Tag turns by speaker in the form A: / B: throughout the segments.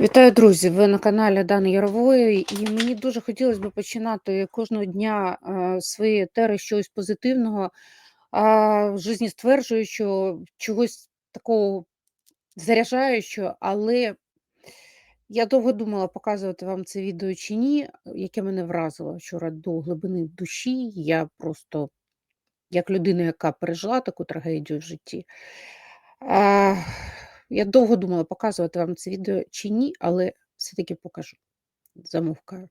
A: Вітаю, друзі! Ви на каналі Дани Ярової, і мені дуже хотілося б починати кожного дня свої етери щось позитивного, а, жизнестверджуючого, чогось такого заряджаючого, але я довго думала, показувати вам це відео чи ні, яке мене вразило вчора до глибини душі. Я просто, як людина, яка пережила таку трагедію в житті. А, я довго думала, показувати вам це відео чи ні, але все-таки покажу. Замовкаю.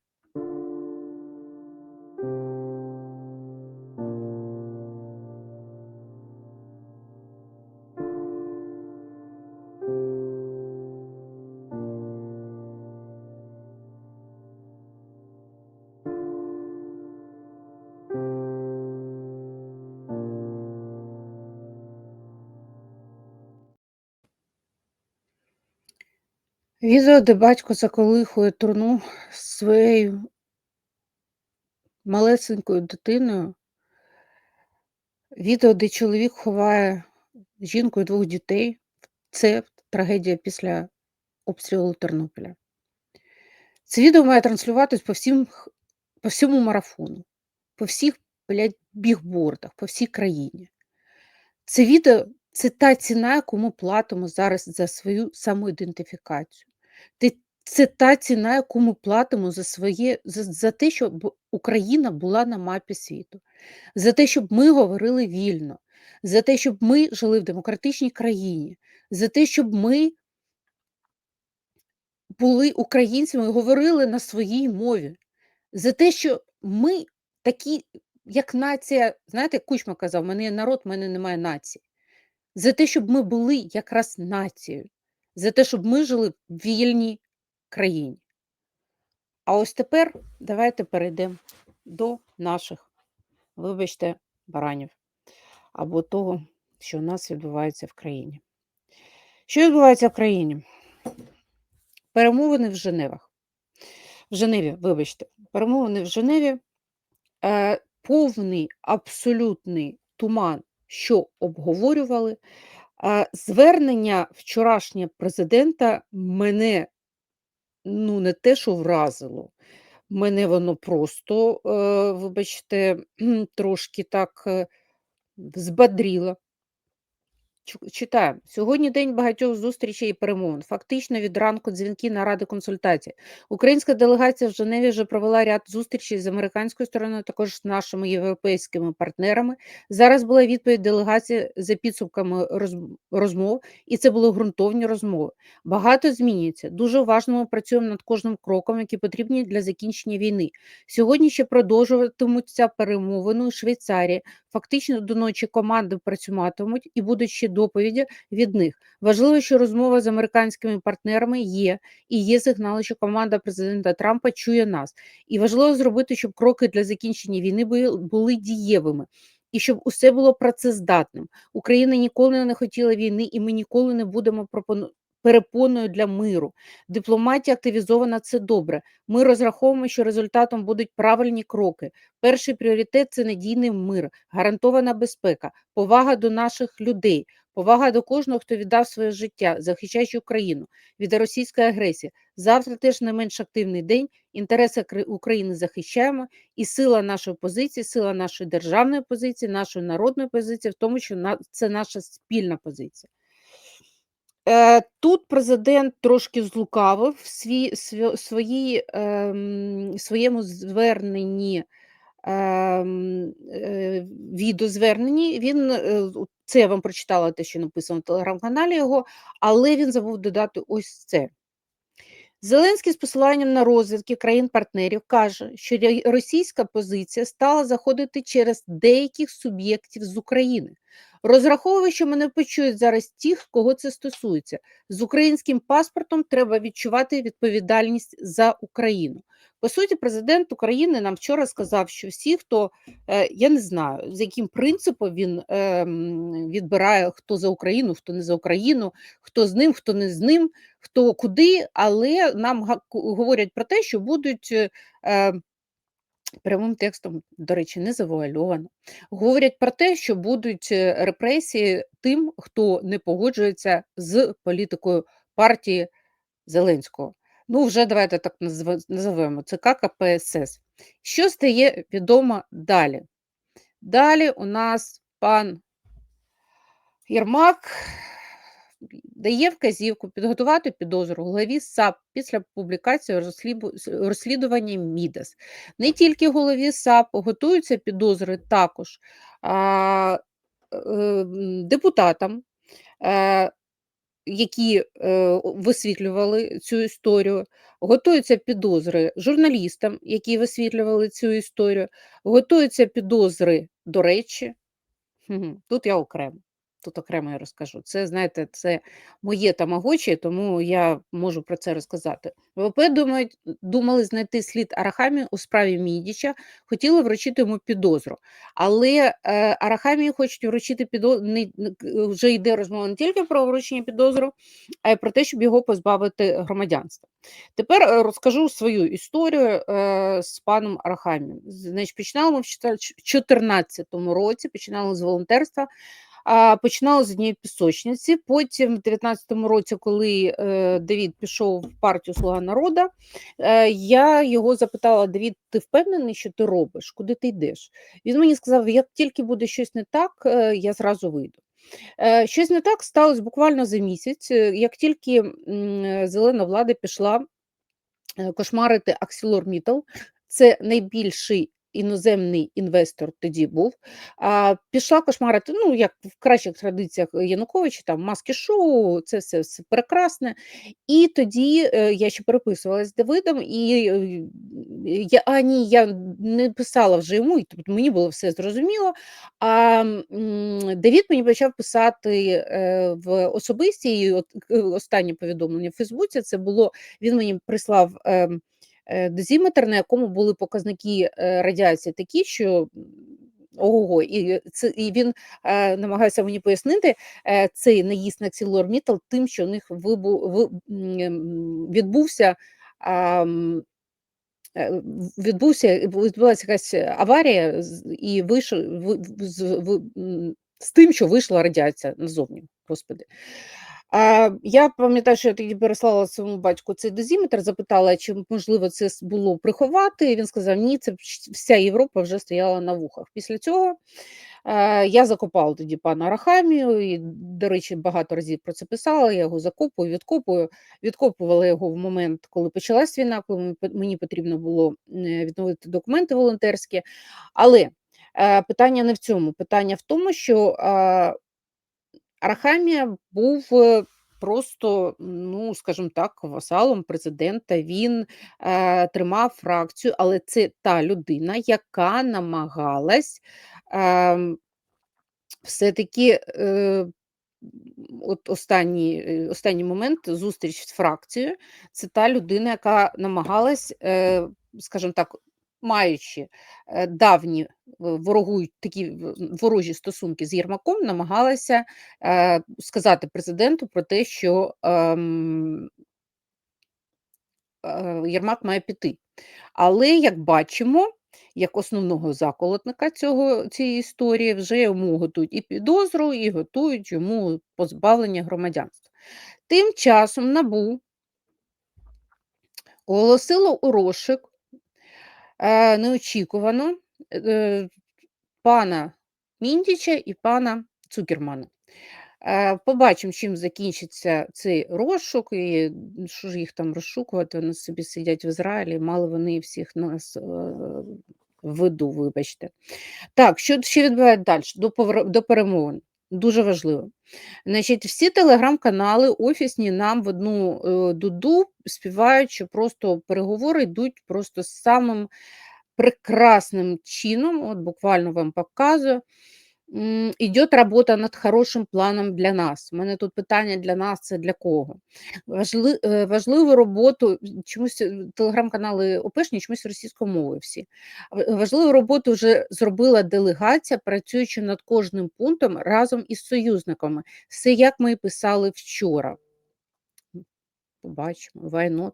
A: Відео, де батько заколихує труну з своєю малесенькою дитиною. Відео, де чоловік ховає жінку і двох дітей. Це трагедія після обстрілу Тернополя. Це відео має транслюватись по всім, по всьому марафону, по всіх блядь, бігбордах, по всій країні. Це відео це та ціна, яку ми платимо зараз за свою самоідентифікацію. Це та ціна, яку ми платимо за своє, за, за те, щоб Україна була на мапі світу, за те, щоб ми говорили вільно, за те, щоб ми жили в демократичній країні, за те, щоб ми були українцями і говорили на своїй мові, за те, що ми такі, як нація, знаєте, Кучма казав, мене є народ, в мене немає нації. За те, щоб ми були якраз нацією, за те, щоб ми жили в вільній країні. А ось тепер давайте перейдемо до наших, вибачте, баранів або того, що у нас відбувається в країні. Що відбувається в країні? Перемовини в Женевах. В Женеві, вибачте, перемовини в Женеві е, повний абсолютний туман, що обговорювали. Е, звернення вчорашнє президента мене ну, не те, що вразило, мене воно просто, е, вибачте, трошки так е, збадріло. Читаємо. Сьогодні день багатьох зустрічей і перемовин. Фактично від ранку дзвінки наради консультації. Українська делегація в Женеві вже провела ряд зустрічей з американською стороною, також з нашими європейськими партнерами. Зараз була відповідь делегації за підсумками розмов, і це були ґрунтовні розмови. Багато змінюється. Дуже уважно ми працюємо над кожним кроком, які потрібні для закінчення війни. Сьогодні ще продовжуватимуться перемовини у Швейцарії. Фактично до ночі команди працюватимуть і будуть ще доповіді від них. Важливо, що розмова з американськими партнерами є, і є сигнали, що команда президента Трампа чує нас. І важливо зробити, щоб кроки для закінчення війни були дієвими. І щоб усе було працездатним. Україна ніколи не хотіла війни, і ми ніколи не будемо пропонувати перепоною для миру. Дипломатія активізована це добре. Ми розраховуємо, що результатом будуть правильні кроки. Перший пріоритет це надійний мир, гарантована безпека, повага до наших людей, повага до кожного, хто віддав своє життя, захищаючи Україну від російської агресії. Завтра теж не менш активний день. Інтереси України захищаємо, і сила нашої позиції, сила нашої державної позиції, нашої народної позиції, в тому, що це наша спільна позиція. Е, тут президент трошки злукавив свій, свої, ем, своєму зверненні ем, е, відеозверненні. Він е, це я вам прочитала те, що написано в телеграм-каналі його, але він забув додати ось це. Зеленський з посиланням на розвідки країн-партнерів каже, що російська позиція стала заходити через деяких суб'єктів з України. Розраховую, що мене почують зараз ті, кого це стосується. З українським паспортом треба відчувати відповідальність за Україну. По суті, президент України нам вчора сказав, що всі, хто е, я не знаю, з яким принципом він ем, відбирає хто за Україну, хто не за Україну, хто з ним, хто не з ним, хто куди, але нам говорять про те, що будуть. Е, прямим текстом, до речі, не завуальовано, говорять про те, що будуть е, репресії тим, хто не погоджується з політикою партії Зеленського. Ну, вже давайте так назовемо ЦК КПСС. Що стає відомо далі? Далі у нас пан Єрмак дає вказівку підготувати підозру голові САП після публікації розслідування Мідас. Не тільки голові САП, готуються підозри також а, е, депутатам, е, які е, висвітлювали цю історію, готуються підозри журналістам, які висвітлювали цю історію, готуються підозри, до речі, Тут я окремо. Тут окремо я розкажу. Це, знаєте, це моє тамагочі, тому я можу про це розказати. ВВП думають, думали знайти слід Арахамі у справі Мідіча, хотіли вручити йому підозру. Але е, Арахамі хочуть вручити підозру, не, не- вже йде розмова не тільки про вручення підозру, а й про те, щоб його позбавити громадянства. Тепер е, розкажу свою історію е, з паном Арахамі. Значить, починали ми в 2014 році, починали з волонтерства. Починали з однієї пісочниці. Потім, в 19-му році, коли е, Давід пішов в партію Слуга народу, е, я його запитала: Давід, ти впевнений, що ти робиш? Куди ти йдеш? Він мені сказав: як тільки буде щось не так, е, я зразу вийду. Щось не так сталося буквально за місяць. Як тільки зелена влада пішла кошмарити ArcelorMittal, це найбільший іноземний інвестор тоді був. А, пішла кошмарити, ну, як в кращих традиціях Януковича, там маски шоу, це все, все прекрасне. І тоді е, я ще переписувалася з Давидом, і е, я, а ні, я не писала вже йому, і тобто мені було все зрозуміло. А Давід мені почав писати е, в особисті, е, останнє повідомлення в Фейсбуці це було, він мені прислав. Е, на якому були показники е, радіації такі, що ого, і, це, і він е, намагається мені пояснити е, цей наїзд на Аксілормітал тим, що у них вибу, ви, відбувся. е, Відбувся, відбулася якась аварія і вийшов в- в- з, з тим, що вийшла радіація назовні, господи. Я пам'ятаю, що я тоді переслала своєму батьку цей дозиметр, запитала, чи можливо це було приховати. І він сказав: ні, це вся Європа вже стояла на вухах. Після цього я закопала тоді пана Арахамію, і, до речі, багато разів про це писала. Я його закопую, відкопую. Відкопувала його в момент, коли почалась війна, коли мені потрібно було відновити документи волонтерські. Але е, питання не в цьому. Питання в тому, що Арахамія був е, просто, ну, скажімо так, васалом президента. Він е, тримав фракцію, але це та людина, яка намагалась ем, все-таки е, от останній, е, останній момент зустріч з фракцією. Це та людина, яка намагалась, е, скажімо так, маючи е, давні ворогують такі ворожі стосунки з Єрмаком, намагалася е, сказати президенту про те, що ем, е, Єрмак має піти. Але як бачимо, як основного заколотника цього, цієї історії вже йому готують і підозру, і готують йому позбавлення громадянства. Тим часом НАБУ оголосило у розшук е, неочікувано е, пана Міндіча і пана Цукермана. Е, Побачимо, чим закінчиться цей розшук, і що ж їх там розшукувати. Вони собі сидять в Ізраїлі, мали вони всіх нас е, виду, вибачте. Так, що ще відбувається далі? До перемовин. Дуже важливо. Значить, всі телеграм-канали офісні нам в одну е, дуду співають, що просто переговори йдуть просто самим прекрасним чином. От буквально вам показую. Ідет робота над хорошим планом для нас. У мене тут питання для нас це для кого? Важли, е, важливу роботу, чомусь е, телеграм-канали ОПЕшні, чомусь російською мовою всі. Важливу роботу вже зробила делегація, працюючи над кожним пунктом разом із союзниками. Все як ми і писали вчора. Побачимо?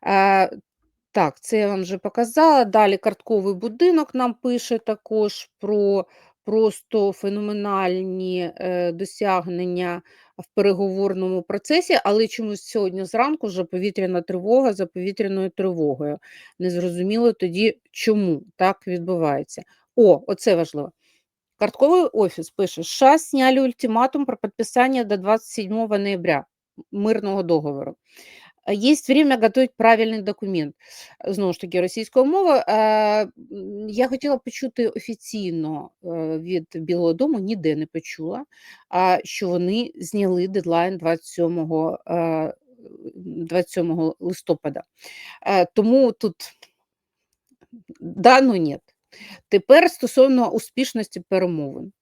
A: А, так, це я вам вже показала. Далі картковий будинок нам пише також про просто феноменальні е, досягнення в переговорному процесі, але чомусь сьогодні зранку вже повітряна тривога за повітряною тривогою. Незрозуміло тоді, чому так відбувається. О, оце важливо. Картковий офіс пише: США сняли ультиматум про підписання до 27 ноября мирного договору. Есть время готовить правильний документ. Знову ж таки, російською мовою. Я хотіла почути офіційно е, від Білого Дому, ніде не почула, що вони зняли дедлайн 27 27 листопада. Тому тут да, ну ні. Тепер стосовно успішності перемовин.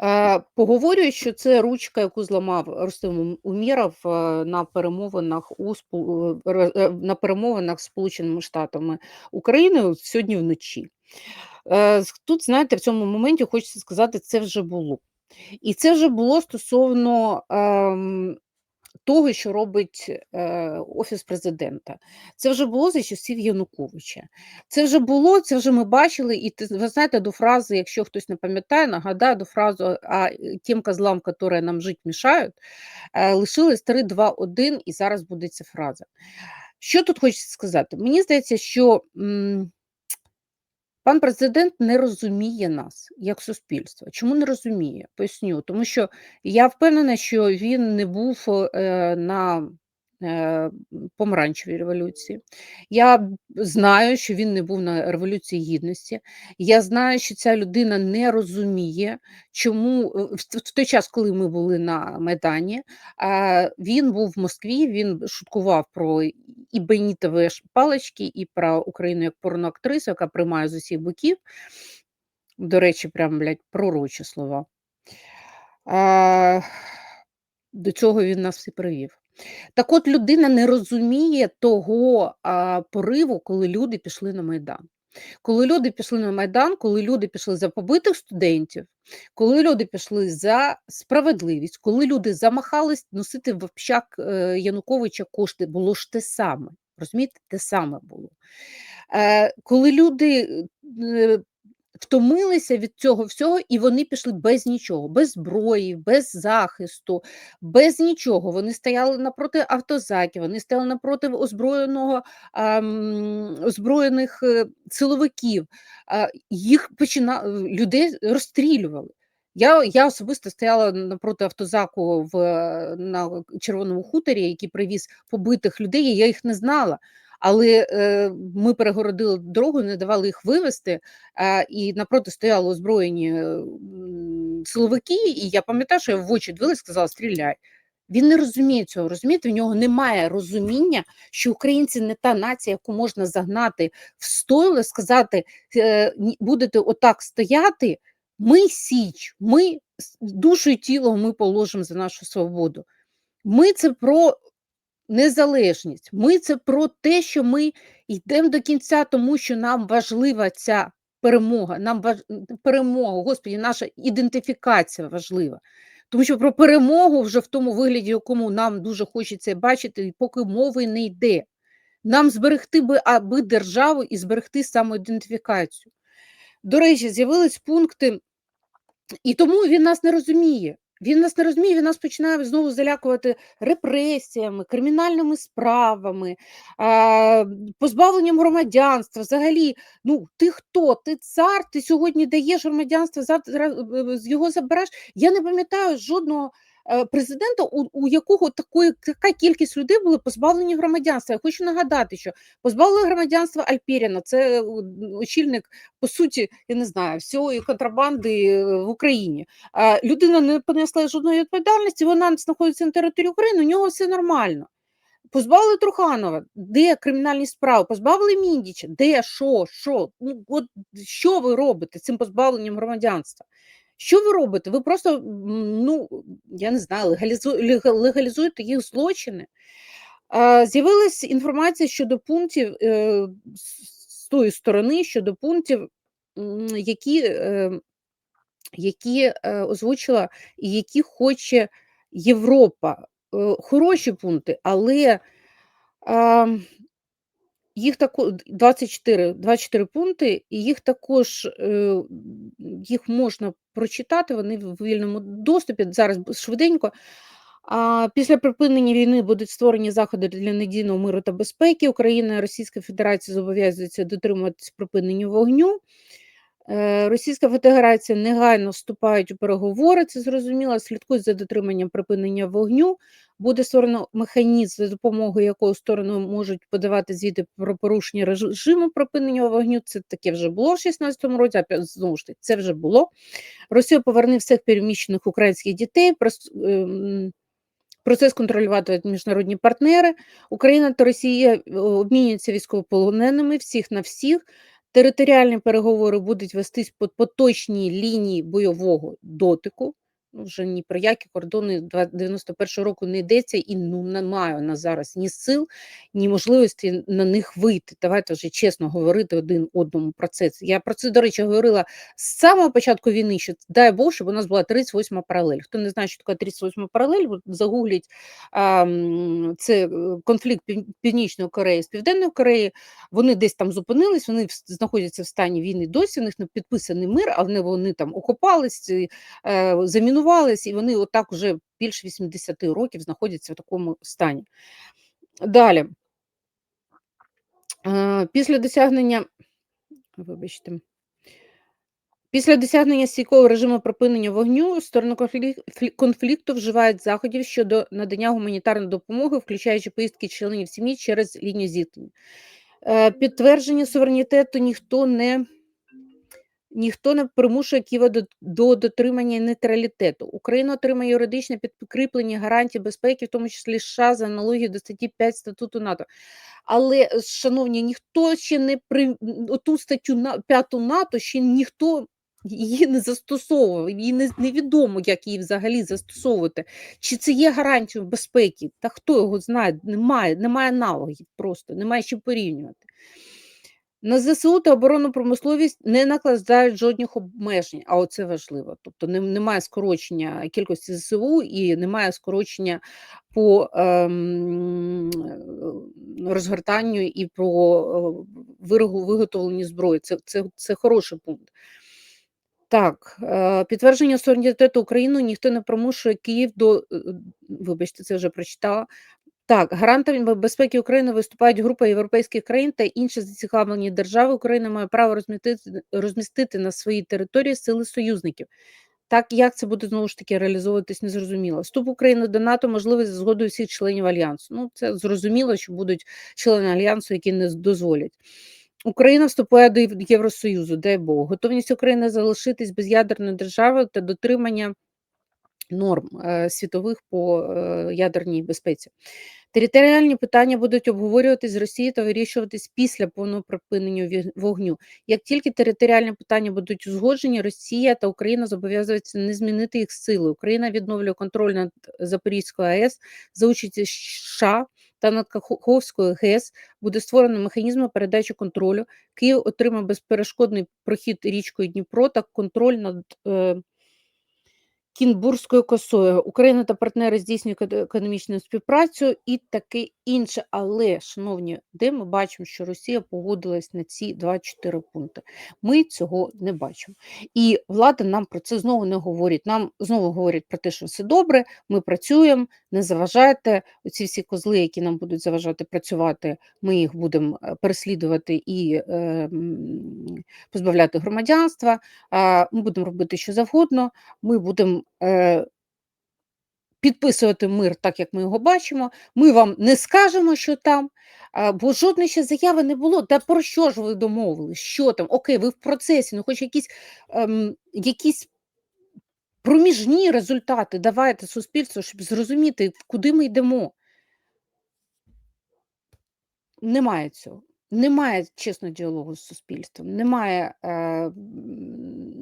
A: Е, Поговорюють, що це ручка, яку зламав Рустем Умєров е, на перемовинах у е, на перемовинах з Сполученими Штатами України сьогодні вночі. Тут, знаєте, в цьому моменті хочеться сказати, це вже було. І це вже було стосовно ем, того, що робить е, Офіс президента. Це вже було за часів Януковича. Це вже було, це вже ми бачили, і ви знаєте, до фрази, якщо хтось не пам'ятає, нагадаю до фразу а тим козлам, які нам жити мішають, е, лишилось 3, 2, 1, і зараз буде ця фраза. Що тут хочеться сказати? Мені здається, що м, пан президент не розуміє нас як суспільство. Чому не розуміє? Поясню. Тому що я впевнена, що він не був е, на е, помаранчевій революції. Я знаю, що він не був на Революції Гідності. Я знаю, що ця людина не розуміє, чому е, в той час, коли ми були на Майдані, він був в Москві, він шуткував про і бенітові палички, і про Україну як порноактрису, яка приймає з усіх боків. До речі, прям блядь, пророчі слова. А, до цього він нас всі привів. Так от людина не розуміє того а, пориву, коли люди пішли на Майдан. Коли люди пішли на Майдан, коли люди пішли за побитих студентів, коли люди пішли за справедливість, коли люди замахались носити в общак е, Януковича кошти, було ж те саме. Розумієте, те саме було. Е, коли люди е, втомилися від цього всього, і вони пішли без нічого, без зброї, без захисту, без нічого. Вони стояли напроти автозаків, вони стояли напроти озброєного ам, озброєних е, силовиків. А, їх почина... людей розстрілювали. Я, я особисто стояла напроти автозаку в, е, на Червоному хуторі, який привіз побитих людей, я їх не знала. Але е, ми перегородили дорогу, не давали їх вивезти, і напроти стояли озброєні е, силовики, і я пам'ятаю, що я в очі дивилась, сказала, стріляй. Він не розуміє цього, розумієте, в нього немає розуміння, що українці не та нація, яку можна загнати в стойло, сказати, е, будете отак стояти, ми січ, ми душу і тіло ми положимо за нашу свободу. Ми це про незалежність. Ми це про те, що ми йдемо до кінця, тому що нам важлива ця перемога. Нам важ... перемога, господі, наша ідентифікація важлива. Тому що про перемогу вже в тому вигляді, якому нам дуже хочеться бачити, поки мови не йде. Нам зберегти би аби державу і зберегти самоідентифікацію. До речі, з'явились пункти, і тому він нас не розуміє. Він нас не розуміє, він нас починає знову залякувати репресіями, кримінальними справами, позбавленням громадянства. Взагалі, ну ти хто? Ти цар, ти сьогодні даєш громадянство, завтра е, е, його забереш. Я не пам'ятаю жодного президента, у, у якого такої така кількість людей були позбавлені громадянства. Я хочу нагадати, що позбавили громадянства Альпіріна, це е, очільник, по суті, я не знаю, всієї контрабанди е, в Україні. Людина не понесла жодної відповідальності, вона знаходиться на території України, у нього все нормально. Позбавили Труханова, де кримінальні справи, позбавили Міндіча, де, що, що? Ну, от що ви робите цим позбавленням громадянства? Що ви робите? Ви просто, ну, я не знаю, легалізу, легалізуєте їх злочини. А, З'явилась інформація щодо пунктів е, з тої сторони, щодо пунктів, які, е, які е, озвучила і які хоче Європа. Хороші пункти, але їх тако 24 24 пункти, і їх також, е, їх можна прочитати, вони в вільному доступі. Зараз швиденько. А, Після припинення війни будуть створені заходи для надійного миру та безпеки. Україна і Російська Федерація зобов'язуються дотримуватись припинення вогню. Е, Російська Федерація негайно вступають у переговори, це зрозуміло, слідкують за дотриманням припинення вогню. Буде створено механізм, за допомогою якого сторони можуть подавати звіти про порушення режиму припинення вогню. Це таке вже було в 16-му році, а знову ж таки, це вже було. Росія поверне всіх переміщених українських дітей. Ем, процес контролювати міжнародні партнери. Україна та Росія е, обмінюються військовополоненими всіх на всіх. Територіальні переговори будуть вестись по поточній лінії бойового дотику. Ну, вже ні про які кордони 91 року не йдеться, і ну немає на зараз ні сил, ні можливості на них вийти. Давайте вже чесно говорити один одному про це. Я про це, до речі, говорила з самого початку війни, що дай Бог, щоб у нас була 38 паралель. Хто не знає, що таке 38 паралель, загугліть а, це е, конфлікт Північної Кореї з Південної Кореї. Вони десь там зупинились, вони знаходяться в стані війни досі. У них не підписаний мир, але вони там окопались, е, замінували адаптувались, і вони отак уже більше 80 років знаходяться в такому стані. Далі, після досягнення, вибачте, після досягнення стійкого режиму припинення вогню сторони конфлікту вживають заходів щодо надання гуманітарної допомоги, включаючи поїздки членів сім'ї через лінію зіткнення. Е, підтвердження суверенітету ніхто не ніхто не примушує Києва до, до дотримання нейтралітету. Україна отримає юридичне підкріплення гарантій безпеки, в тому числі США за аналогією до статті 5 статуту НАТО. Але, е, шановні, ніхто ще не при ту статтю 5 НАТО ще ніхто. Її не застосовував, її не, невідомо, як її взагалі застосовувати. Чи це є гарантією безпеки? Та хто його знає? Немає, немає аналогів просто, немає що порівнювати. На ЗСУ та оборонну промисловість не накладають жодних обмежень, а оце важливо. Тобто немає скорочення кількості ЗСУ і немає скорочення по ем, розгортанню і по е, виготовленню зброї. Це, це, Це хороший пункт. Так, е, підтвердження суверенітету України ніхто не примушує Київ до, е, вибачте, це вже прочитала, так, гарантами безпеки України виступають група європейських країн та інші зацікавлені держави. Україна має право розмістити розмістити на своїй території сили союзників. Так, як це буде знову ж таки реалізовуватись, незрозуміло. Вступ України до НАТО можливий за згодою всіх членів альянсу. Ну, це зрозуміло, що будуть члени альянсу, які не дозволять. Україна вступає до Євросоюзу, дай Бог. Готовність України залишитись без'ядерною державою та дотримання норм е, світових по е, ядерній безпеці. Територіальні питання будуть обговорюватись з Росією та вирішуватись після повного припинення вогню. Як тільки територіальні питання будуть узгоджені, Росія та Україна зобов'язуються не змінити їх сили. Україна відновлює контроль над Запорізькою АЕС за участі США та над Каховською ГЕС буде створено механізм передачі контролю. Київ отримав безперешкодний прохід річкою Дніпро та контроль над. Кінбурзькою косою. Україна та партнери здійснюють економічну співпрацю і таке інше. Але, шановні, де ми бачимо, що Росія погодилась на ці 24 пункти. Ми цього не бачимо. І влада нам про це знову не говорить. Нам знову говорять про те, що все добре, ми працюємо, не заважайте. Оці всі козли, які нам будуть заважати працювати, ми їх будемо е, переслідувати і е, позбавляти громадянства. Ми будемо робити що завгодно. Ми будемо Е, підписувати мир, так як ми його бачимо. Ми вам не скажемо, що там, бо жодної ще заяви не було. Та про що ж ви домовили? Що там? Окей, ви в процесі, ну хоч якісь ем, якісь проміжні результати давайте суспільству, щоб зрозуміти, куди ми йдемо. Немає цього. Немає чесно діалогу з суспільством, немає е,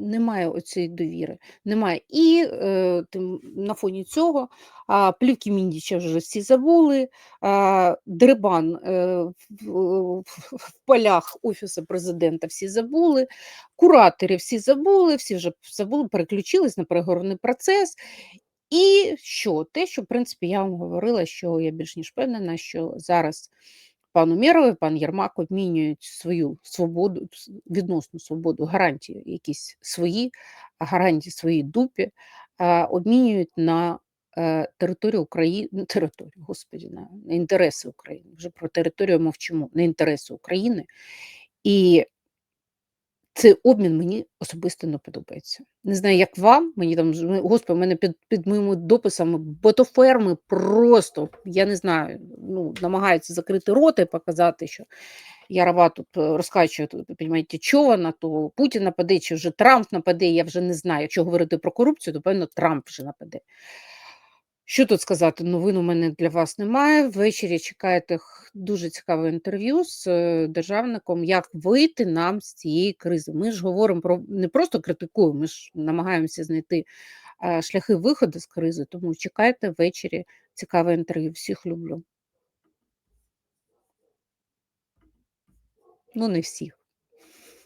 A: немає оцієї довіри. Немає. І е, тим, на фоні цього а, плівки Міндіча вже всі забули, а, Дрибан е, в, в, в полях Офісу президента всі забули, куратори всі забули, всі вже забули, переключились на переговорний процес. І що? Те, що в принципі я вам говорила, що я більш ніж впевнена, що зараз пан Умєров і пан Єрмак обмінюють свою свободу, відносну свободу, гарантії якісь свої, гарантії своїй дупі, обмінюють на, е, територію Украї ну, територію, господі, на інтереси України. Вже про територію мовчимо, на інтереси України. І цей обмін мені особисто не подобається. Не знаю, як вам, мені там господи, мене під під моїми дописами ботоферми просто, я не знаю, ну, намагаються закрити рота і показати, що Ярова тут е, розкачує, тут, понімаєте, човна, то Путін нападе, чи вже Трамп нападе, я вже не знаю. Якщо говорити про корупцію, то певно Трамп вже нападе. Що тут сказати? Новин у мене для вас немає. Ввечері чекаєте дуже цікаве інтерв'ю з е, державником, як вийти нам з цієї кризи. Ми ж говоримо про не просто критикуємо, ми ж намагаємося знайти е, шляхи виходу з кризи. Тому чекайте ввечері цікаве інтерв'ю. Всіх люблю. Ну, не всіх.